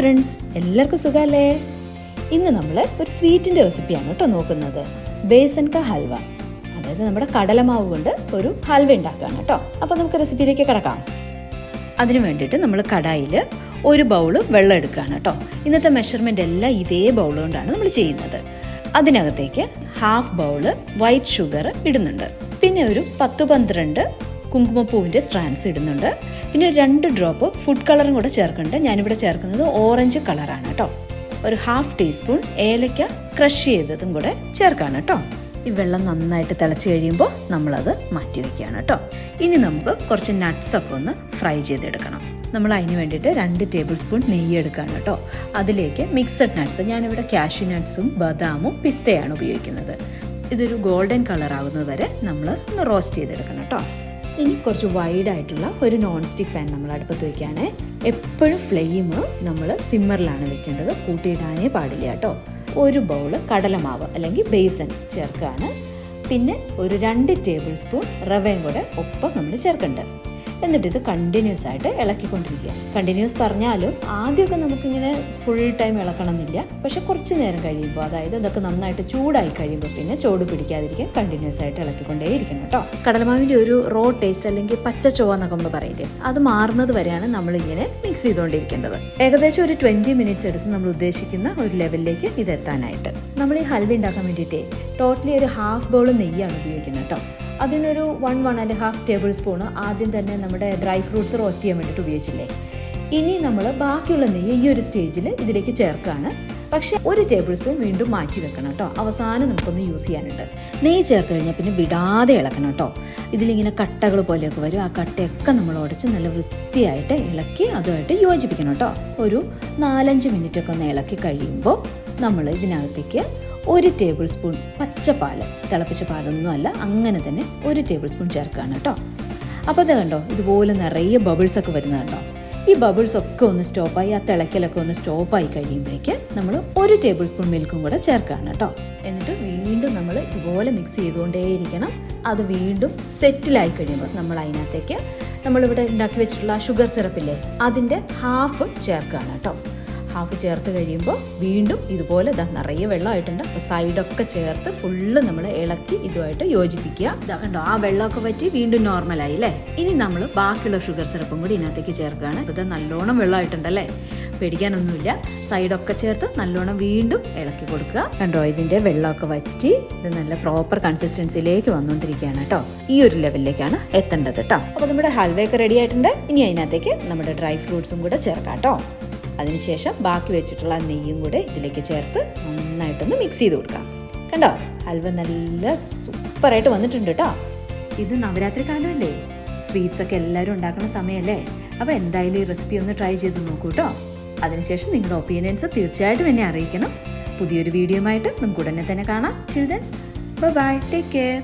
Friends എല്ലാവർക്കും സുഖമല്ലേ? ഇന്ന് നമ്മൾ ഒരു സ്വീറ്റിന്റെ റെസിപ്പിയാണ് കേട്ടോ നോക്കുന്നത്. ബേസൻ ക ഹൽവ. അതായത് നമ്മുടെ കടലമാവ് കൊണ്ട് ഒരു ഹൽവ ഉണ്ടാക്കുകയാണ് കേട്ടോ. അപ്പോൾ നമുക്ക് റെസിപ്പിയിലേക്ക് കിടക്കാം. അതിന് വേണ്ടിയിട്ട് നമ്മൾ കടായിൽ ഒരു ബൗൾ വെള്ളം എടുക്കുകയാണ് കേട്ടോ. ഇന്നത്തെ മെഷർമെന്റ് എല്ലാം ഇതേ ബൗൾ കൊണ്ടാണ് നമ്മൾ ചെയ്യുന്നത്. അതിനകത്തേക്ക് ഹാഫ് ബൗൾ വൈറ്റ് ഷുഗർ ഇടുന്നുണ്ട്. പിന്നെ ഒരു പത്ത് പന്ത്രണ്ട് കുങ്കുമപ്പൂവിന്റെ സ്ട്രാൻസ് ഇടുന്നുണ്ട്. പിന്നെ രണ്ട് ഡ്രോപ്പ് ഫുഡ് കളറും കൂടെ ചേർക്കുന്നുണ്ട്. ഞാനിവിടെ ചേർക്കുന്നത് ഓറഞ്ച് കളറാണ് കേട്ടോ. ഒരു ഹാഫ് ടീസ്പൂൺ ഏലക്ക ക്രഷ് ചെയ്തതും കൂടെ ചേർക്കാണ് കേട്ടോ. ഈ വെള്ളം നന്നായിട്ട് തിളച്ച് കഴിയുമ്പോൾ നമ്മളത് മാറ്റി വയ്ക്കുകയാണ് കേട്ടോ. ഇനി നമുക്ക് കുറച്ച് നട്ട്സൊക്കെ ഒന്ന് ഫ്രൈ ചെയ്തെടുക്കണം. നമ്മൾ അതിന് വേണ്ടിയിട്ട് രണ്ട് ടേബിൾ സ്പൂൺ നെയ്യ് എടുക്കുകയാണ് കേട്ടോ. അതിലേക്ക് മിക്സഡ് നട്ട്സ് ഞാനിവിടെ കാഷ്യൂ നട്ട്സും ബദാമും പിസ്തയാണ് ഉപയോഗിക്കുന്നത്. ഇതൊരു ഗോൾഡൻ കളർ ആകുന്നത് വരെ നമ്മൾ ഒന്ന് റോസ്റ്റ് ചെയ്തെടുക്കണം കേട്ടോ. ഇനി കുറച്ച് വൈഡ് ആയിട്ടുള്ള ഒരു നോൺ സ്റ്റിക്ക് പാൻ നമ്മൾ അടുപ്പത്ത് വെക്കുകയാണ് എപ്പോഴും ഫ്ലെയിം നമ്മൾ സിമ്മറിലാണ് വെക്കേണ്ടത്. കൂട്ടിയിടാനേ പാടില്ല കേട്ടോ. ഒരു ബൗൾ കടലമാവ് അല്ലെങ്കിൽ ബേസൻ ചേർക്കുകയാണ് പിന്നെ ഒരു രണ്ട് ടേബിൾ സ്പൂൺ റവയും കൂടെ ഒപ്പം നമ്മൾ ചേർക്കേണ്ടത് എന്നിട്ട് ഇത് കണ്ടിന്യൂസ് ആയിട്ട് ഇളക്കിക്കൊണ്ടിരിക്കുക. കണ്ടിന്യൂസ് പറഞ്ഞാലും ആദ്യമൊക്കെ നമുക്കിങ്ങനെ ഫുൾ ടൈം ഇളക്കണം എന്നില്ല പക്ഷെ കുറച്ച് നേരം കഴിയുമ്പോൾ അതായത് ഇതൊക്കെ നന്നായിട്ട് ചൂടായി കഴിയുമ്പോൾ പിന്നെ ചൂട് പിടിക്കാതിരിക്കാൻ കണ്ടിന്യൂസ് ആയിട്ട് ഇളക്കിക്കൊണ്ടേ ഇരിക്കണം കേട്ടോ. കടലമാവിന്റെ ഒരു റോ ടേസ്റ്റ് അല്ലെങ്കിൽ പച്ച ചുവ എന്നൊക്കെ നമ്മൾ പറയില്ലേ അത് മാറുന്നത് വരെയാണ് നമ്മളിങ്ങനെ മിക്സ് ചെയ്തുകൊണ്ടിരിക്കേണ്ടത്. ഏകദേശം ഒരു ട്വന്റി മിനിറ്റ്സ് എടുത്ത് നമ്മൾ ഉദ്ദേശിക്കുന്ന ഒരു ലെവലിലേക്ക് ഇത് എത്താനായിട്ട്. നമ്മൾ ഈ ഹൽവ ഉണ്ടാക്കാൻ വേണ്ടിയിട്ടേ ടോട്ടലി ഒരു ഹാഫ് ബൗൾ നെയ്യാണ് ഉപയോഗിക്കുന്നത് കേട്ടോ. അതിനൊരു one one and half tablespoon ആദ്യം തന്നെ നമ്മുടെ ഡ്രൈ ഫ്രൂട്ട്സ് റോസ്റ്റ് ചെയ്യാൻ വേണ്ടിയിട്ട് ഉപയോഗിച്ചില്ലേ? ഇനി നമ്മൾ ബാക്കിയുള്ള നെയ്യ് ഈ ഒരു സ്റ്റേജിൽ ഇതിലേക്ക് ചേർക്കുകയാണ് പക്ഷേ ഒരു ടേബിൾ സ്പൂൺ വീണ്ടും മാറ്റി വെക്കണം കേട്ടോ. അവസാനം നമുക്കൊന്ന് യൂസ് ചെയ്യാനുണ്ട്. നെയ്യ് ചേർത്ത് കഴിഞ്ഞാൽ പിന്നെ വിടാതെ ഇളക്കണം കേട്ടോ. ഇതിലിങ്ങനെ കട്ടകൾ പോലെയൊക്കെ വരും. ആ കട്ടയൊക്കെ നമ്മൾ ഉടച്ച് നല്ല വൃത്തിയായിട്ട് ഇളക്കി അതുമായിട്ട് യോജിപ്പിക്കണം കേട്ടോ. ഒരു നാലഞ്ച് മിനിറ്റൊക്കെ ഒന്ന് ഇളക്കി കഴിയുമ്പോൾ നമ്മൾ ഇതിനകത്തേക്ക് ഒരു ടേബിൾ സ്പൂൺ പച്ചപ്പാൽ. തിളപ്പിച്ച പാലൊന്നും അല്ല അങ്ങനെ തന്നെ ഒരു ടേബിൾ സ്പൂൺ ചേർക്കുകയാണ് കേട്ടോ. അപ്പോൾ അത് കണ്ടോ ഇതുപോലെ നിറയെ ബബിൾസൊക്കെ വരുന്നത് കണ്ടോ ഈ ബബിൾസ് ഒക്കെ ഒന്ന് സ്റ്റോപ്പായി ആ തിളക്കലൊക്കെ ഒന്ന് സ്റ്റോപ്പായി കഴിയുമ്പോഴേക്ക് നമ്മൾ ഒരു ടേബിൾ സ്പൂൺ മിൽക്കും കൂടെ ചേർക്കുകയാണ് കേട്ടോ. എന്നിട്ട് വീണ്ടും നമ്മൾ ഇതുപോലെ മിക്സ് ചെയ്തുകൊണ്ടേയിരിക്കണം. അത് വീണ്ടും സെറ്റിലായി കഴിയുമ്പോൾ നമ്മൾ അതിനകത്തേക്ക് നമ്മളിവിടെ ഉണ്ടാക്കി വെച്ചിട്ടുള്ള ഷുഗർ സിറപ്പില്ലേ അതിന്റെ ഹാഫ് ചേർക്കുകയാണ് കേട്ടോ. ഹാഫ് ചേർത്ത് കഴിയുമ്പോൾ വീണ്ടും ഇതുപോലെ ഇതാ നിറയെ വെള്ളമായിട്ടുണ്ട്. അപ്പോൾ സൈഡൊക്കെ ചേർത്ത് ഫുള്ള് നമ്മൾ ഇളക്കി ഇതുമായിട്ട് യോജിപ്പിക്കുക. ഇതാ കണ്ടോ ആ വെള്ളമൊക്കെ പറ്റി വീണ്ടും നോർമലായി അല്ലേ ഇനി നമ്മൾ ബാക്കിയുള്ള ഷുഗർ സിറപ്പും കൂടി ഇതിനകത്തേക്ക് ചേർക്കുകയാണ്. അപ്പോൾ ഇത് നല്ലോണം വെള്ളമായിട്ടുണ്ടല്ലേ? പേടിക്കാനൊന്നുമില്ല. സൈഡൊക്കെ ചേർത്ത് നല്ലോണം വീണ്ടും ഇളക്കി കൊടുക്കുക. കണ്ടോ ഇതിന്റെ വെള്ളമൊക്കെ വറ്റി ഇത് നല്ല പ്രോപ്പർ കൺസിസ്റ്റൻസിയിലേക്ക് വന്നുകൊണ്ടിരിക്കുകയാണ് കേട്ടോ ഈ ഒരു ലെവലിലേക്കാണ് എത്തേണ്ടത് കേട്ടോ അപ്പോൾ നമ്മുടെ ഹൽവയൊക്കെ റെഡി ആയിട്ടുണ്ട്. ഇനി അതിനകത്തേക്ക് നമ്മുടെ ഡ്രൈ ഫ്രൂട്ട്സും കൂടെ ചേർക്കാം കേട്ടോ അതിനുശേഷം ബാക്കി വെച്ചിട്ടുള്ള നെയ്യും കൂടെ ഇതിലേക്ക് ചേർത്ത് നന്നായിട്ടൊന്ന് മിക്സ് ചെയ്ത് കൊടുക്കാം. കണ്ടോ? ഹൽവ നല്ല സൂപ്പറായിട്ട് വന്നിട്ടുണ്ട് കേട്ടോ ഇത് നവരാത്രി കാലമല്ലേ? സ്വീറ്റ്സ് ഒക്കെ എല്ലാവരും ഉണ്ടാക്കുന്ന സമയമല്ലേ അപ്പോൾ എന്തായാലും ഈ റെസിപ്പി ഒന്ന് ട്രൈ ചെയ്ത് നോക്കൂ കേട്ടോ അതിനുശേഷം നിങ്ങളുടെ ഒപ്പീനിയൻസ് തീർച്ചയായിട്ടും എന്നെ അറിയിക്കണം. പുതിയൊരു വീഡിയോ ആയിട്ട് നമുക്ക് ഉടനെ തന്നെ കാണാം. Children bye take care